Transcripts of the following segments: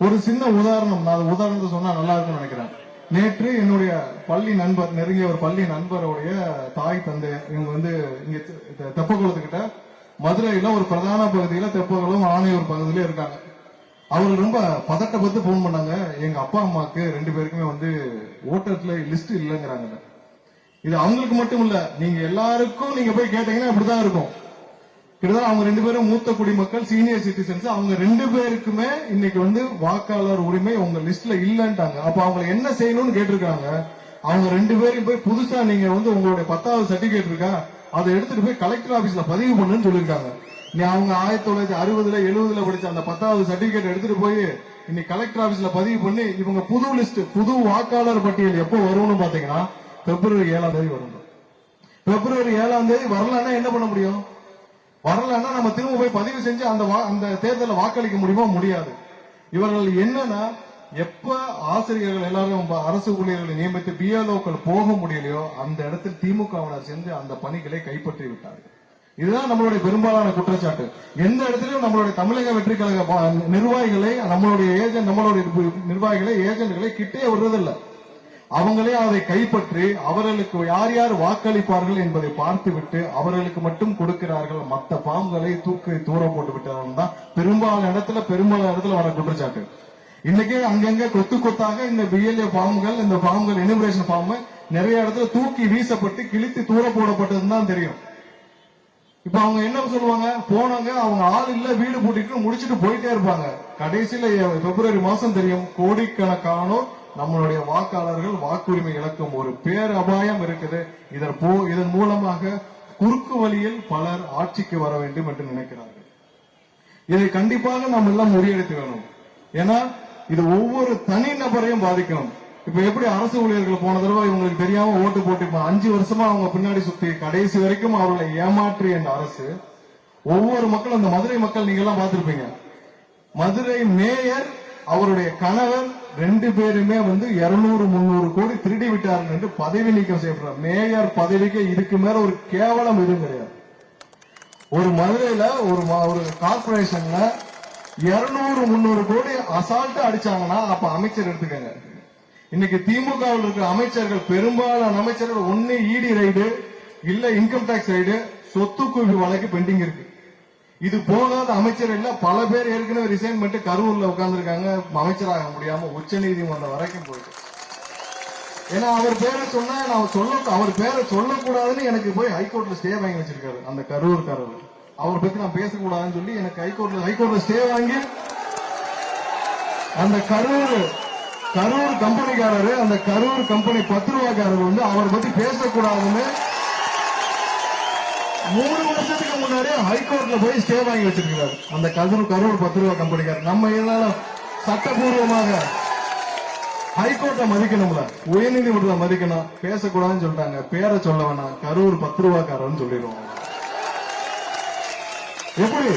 ஒரு சின்ன உதாரணம் நான் உதாரணத்தை சொன்னா நல்லா இருக்கும்னு நினைக்கிறேன். நேற்று என்னுடைய பள்ளி நண்பர் நெருங்கிய ஒரு பள்ளி நண்பருடைய தாய் தந்தை இவங்க வந்து இங்க தெப்பகுளத்துக்கிட்ட மதுரையில ஒரு பிரதான பகுதியில தெப்பகுளம் ஆணையூர் பகுதியில இருக்காங்க. அவர் ரொம்ப பதட்டப்பட்டு போன் பண்ணாங்க. எங்க அப்பா அம்மாக்கு ரெண்டு பேருக்குமே வந்து ஓட்டர்ல லிஸ்ட் இல்லைங்கிறாங்க. இது அவங்களுக்கு மட்டும் இல்ல நீங்க எல்லாருக்கும் நீங்க போய் கேட்டீங்கன்னா இப்படிதான் இருக்கும். கிட்டத்தட்ட அவங்க ரெண்டு பேரும் மூத்த குடிமக்கள் சீனியர் சிட்டிசன்ஸ் அவங்க ரெண்டு பேருக்குமே இன்னைக்கு வந்து வாக்காளர் உரிமை உங்க லிஸ்ட்ல இல்லன்ட்டாங்க. அப்ப அவங்க என்ன செய்யணும்னு கேட்டிருக்காங்க அவங்க ரெண்டு பேரும் போய் புதுசா நீங்க வந்து உங்களுடைய பத்தாவது சர்டிபிகேட் இருக்கா? அதை எடுத்துட்டு போய் கலெக்டர் ஆபீஸ்ல பதிவு பண்ணுன்னு சொல்லிருக்காங்க நீ அவங்க ஆயிரத்தி தொள்ளாயிரத்தி அறுபதுல எழுபதுல படிச்ச அந்த பத்தாவது சர்டிபிகேட் எடுத்துட்டு போய் இன்னைக்கு கலெக்டர் ஆபீஸ்ல பதிவு பண்ணி இவங்க புது லிஸ்ட் புது வாக்காளர் பட்டியல் எப்போ வரும்னு பாத்தீங்கன்னா பிப்ரவரி ஏழாம் தேதி வரும் பிப்ரவரி ஏழாம் தேதி வரலன்னா என்ன பண்ண முடியும்? வரலன்னா நம்ம திரும்ப போய் பதிவு செஞ்சு அந்த வா- அந்த தேர்தலில் வாக்களிக்க முடியுமா? முடியாது. இவர்கள் என்னன்னா எப்ப ஆசிரியர்கள் எல்லாரும் அரசு ஊழியர்களை நியமித்து பிஎல்ஓக்கள் போக முடியலையோ அந்த இடத்தில் திமுகவினர் சென்று அந்த பணிகளை கைப்பற்றி விட்டார்கள். இதுதான் நம்மளுடைய பெரும்பாலான குற்றச்சாட்டு. எந்த இடத்திலும் நம்மளுடைய தமிழக வெற்றி கழக நிர்வாகிகளை நம்மளுடைய ஏஜென்ட் நம்மளுடைய நிர்வாகிகளை ஏஜென்ட்களை கிட்டே விடுறதில்லை. அவங்களே அதை கைப்பற்றி அவர்களுக்கு யார் யார் வாக்களிப்பார்கள் என்பதை பார்த்துவிட்டு அவர்களுக்கு மட்டும் கொடுக்கிறார்கள். மற்ற பாம்புகளை தூக்கி தூரம் போட்டு விட்டார்கள் தான் பெரும்பாலான இடத்துல பெரும்பாலான இடத்துல வர குற்றச்சாட்டு. இன்னைக்கு அங்கங்க கொத்து கொத்தாக இந்த பிஎல்ஏ பாம்புகள் இந்த பாம்புகள் இனிமிரேஷன் பாம்பு நிறைய இடத்துல தூக்கி வீசப்பட்டு கிழித்து தூர போடப்பட்டதுன்னு தான் தெரியும். இப்ப அவங்க என்ன சொல்லுவாங்க? போனாங்க அவங்க ஆள் இல்ல வீடு பூட்டிட்டு முடிச்சிட்டு போயிட்டே இருப்பாங்க. கடைசியில பிப்ரவரி மாசம் தெரியும் கோடிக்கணக்கானோர் நம்மளுடைய வாக்காளர்கள் வாக்குரிமை இழக்கும் ஒரு பேர் அபாயம் இருக்குது. இதன் போ இதன் மூலமாக குறுக்கு வழியில் பலர் ஆட்சிக்கு வர வேண்டும் என்று நினைக்கிறார்கள். இதை கண்டிப்பாக நாம் எல்லாம் முறியடித்து வேணும். ஏன்னா இது ஒவ்வொரு தனி நபரையும் பாதிக்கணும் இப்ப எப்படி அரசு ஊழியர்கள் போன தடவை இவங்களுக்கு தெரியாம ஓட்டு போட்டு அஞ்சு வருஷமா அவங்க பின்னாடி சுத்தி கடைசி வரைக்கும் அவர்களை ஏமாற்றிய என்ற அரசு. ஒவ்வொரு மக்களும் அந்த மதுரை மக்கள் நீங்க எல்லாம் பார்த்திருப்பீங்க. மதுரை மேயர் அவருடைய கணவர் ரெண்டு பேருமே வந்து 200 முன்னூறு கோடி திருடி விட்டார்கள் என்று பதவி நீக்கம் செய்யப்படுறார். மேயர் பதவிக்கு இதுக்கு மேல ஒரு கேவலம் எதுவும் கிடையாது. ஒரு மதுரையில ஒரு ஒரு கார்பரேஷன்ல 200 முன்னூறு கோடி அசால்ட்டா அடிச்சாங்கன்னா அப்ப அமைச்சர் எடுத்துக்கங்க. இன்னைக்கு திமுகவில் இருக்கிற அமைச்சர்கள் பெரும்பாலான அமைச்சர்கள் ஒண்ணு இடி ரைடு இல்ல இன்கம் டாக்ஸ் ரைடு சொத்து குவிப்பு வழக்கு பெண்டிங் இருக்கு. இது போகாத அமைச்சர் இல்ல பல பேர் ஏற்கனவே ரிசைன் பண்ணிட்டு கரூர்ல உட்கார்ந்துருக்காங்க. அமைச்சராக முடியாம உச்ச நீதிமன்றம் வரைக்கும் போயிட்டு. ஏன்னா அவர் பேரை சொன்னா நான் சொல்ல அவர் பேரை சொல்லக்கூடாதுன்னு எனக்கு போய் ஹைகோர்ட்ல ஸ்டே வாங்கி வச்சிருக்காரு அந்த கரூர்காரர். அவரை பத்தி நான் பேசக்கூடாதுன்னு சொல்லி எனக்கு ஹைகோர்ட்ல ஹைகோர்ட்ல ஸ்டே வாங்கி அந்த கரூர் கரூர் கம்பெனிக்காரரு அந்த கரூர் கம்பெனி பத்து ரூபாய்க்காரர் வந்து அவரை பத்தி பேசக்கூடாதுன்னு மூணு வருஷத்துக்கு முன்னாடியே ஹைகோர்ட்ல போய் ஸ்டே வாங்கி வச்சிருக்கிறார். அந்த கரூர் கரூர் பத்து ரூபாய் கம்பெனிக்கார் நம்ம இதனால சட்டபூர்வமாக ஹைகோர்ட்டை மதிக்கணும்ல உயர்நீதிமன்றத்தை மதிக்கணும். பேசக்கூடாதுன்னு சொல்லிட்டாங்க. பேரை சொல்ல வேணாம். கரூர் பத்து ரூபாக்காரன்னு சொல்லிடுவோம். எப்படி?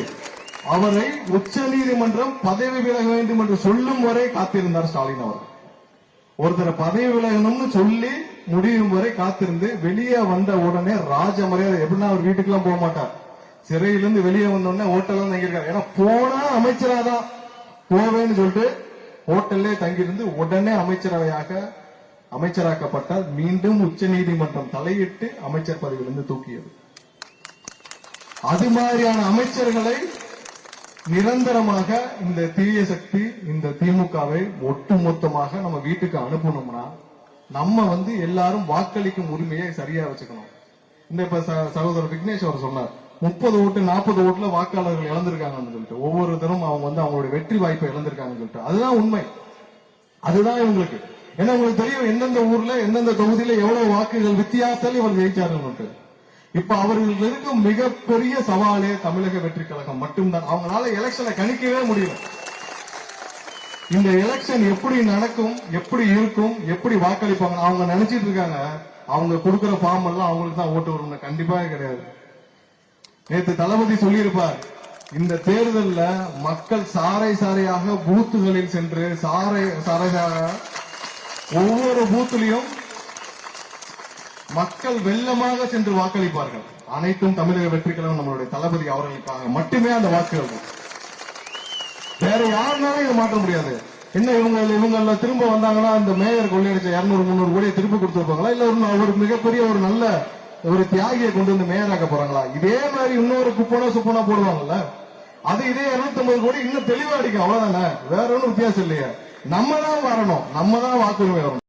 அவரை உச்ச நீதிமன்றம் பதவி விலக வேண்டும் என்று சொல்லும் வரை காத்திருந்தார் ஸ்டாலின் அவர் ஒருத்தரை பதவி விலகணும்னு சொல்லி முடியும் வரை காத்திருந்து வெளியே வந்த உடனே ராஜ மரியாதை எப்படின்னா அவர் வீட்டுக்கெல்லாம் போக மாட்டார். சிறையிலிருந்து வெளியே வந்த உடனே ஹோட்டல்ல தங்கியிருக்காரு. ஏன்னா போனா அமைச்சராதான் போவேன்னு சொல்லிட்டு ஹோட்டல்லே தங்கியிருந்து உடனே அமைச்சரவையாக அமைச்சராக்கப்பட்டார். மீண்டும் உச்ச நீதிமன்றம் தலையிட்டு அமைச்சர் பதவியிலிருந்து தூக்கியது. அது மாதிரியான அமைச்சர்களை நிரந்தரமாக இந்த தீய சக்தி இந்த திமுகவை ஒட்டுமொத்தமாக நம்ம வீட்டுக்கு அனுப்பணும்னா நம்ம வந்து எல்லாரும் வாக்களிக்கும் உரிமையை சரியா வச்சுக்கணும். இந்த இப்ப ச- சகோதரர் விக்னேஷ் அவர் சொன்னார் முப்பது ஓட்டு நாற்பது ஓட்டுல வாக்காளர்கள் இழந்திருக்காங்கன்னு சொல்லிட்டு ஒவ்வொரு தரம் அவங்க வந்து அவங்களுடைய வெற்றி வாய்ப்பை இழந்திருக்காங்கன்னு சொல்லிட்டு. அதுதான் உண்மை. அதுதான் இவங்களுக்கு. ஏன்னா உங்களுக்கு தெரியும் எந்தெந்த ஊர்ல எந்தெந்த தொகுதியில எவ்வளவு வாக்குகள் வித்தியாசத்தில் இவர் ஜெயிச்சாருன்னு இப்ப அவர்களுக்கு இருக்கும் மிகப்பெரிய சவாலே தமிழக வெற்றி கழகம் மட்டும்தான். அவங்களால எலெக்ஷனை கணிக்கவே முடியல. இந்த எலெக்ஷன் எப்படி நடக்கும் எப்படி இருக்கும் எப்படி வாக்களிப்பாங்க அவங்க நினைச்சிட்டு இருக்காங்க அவங்க கொடுக்கிற ஃபார்ம் எல்லாம் அவங்களுக்கு தான் ஓட்டு வரும் கண்டிப்பாக கிடையாது. நேத்து தளபதி சொல்லியிருப்பார் இந்த தேர்தல்ல மக்கள் சாறை சாறையாக பூத்துகளில் சென்று சாறை சாறையாக ஒவ்வொரு பூத்திலையும் மக்கள் வெள்ளமாக சென்று வாக்களிப்பார்கள். அனைத்தும் தமிழக வெற்றிகளும் நம்மளுடைய தளபதி அவர்களுக்காக மட்டுமே அந்த வாக்குகள் வேற யாருனாலும் இதை மாற்ற முடியாது. என்ன இவங்க இவங்கள திரும்ப வந்தாங்கன்னா இந்த மேயர் கொள்ளையடிச்ச இருநூறு முந்நூறு கோடியை திருப்பி கொடுத்துருப்பாங்களா? இல்ல ஒரு ஒரு மிகப்பெரிய ஒரு நல்ல ஒரு தியாகியை கொண்டு வந்து மேயராக்க போறாங்களா? இதே மாதிரி இன்னொரு குப்பனா சுப்பனா போடுவாங்கல்ல? அது இதே 250 கோடி இன்னும் தெளிவா அடிக்கும். அவ்வளவுதானே? வேற ஒன்றும் வித்தியாசம் இல்லையே. நம்ம தான் வரணும். நம்ம தான் வாக்குரிமை வரணும்.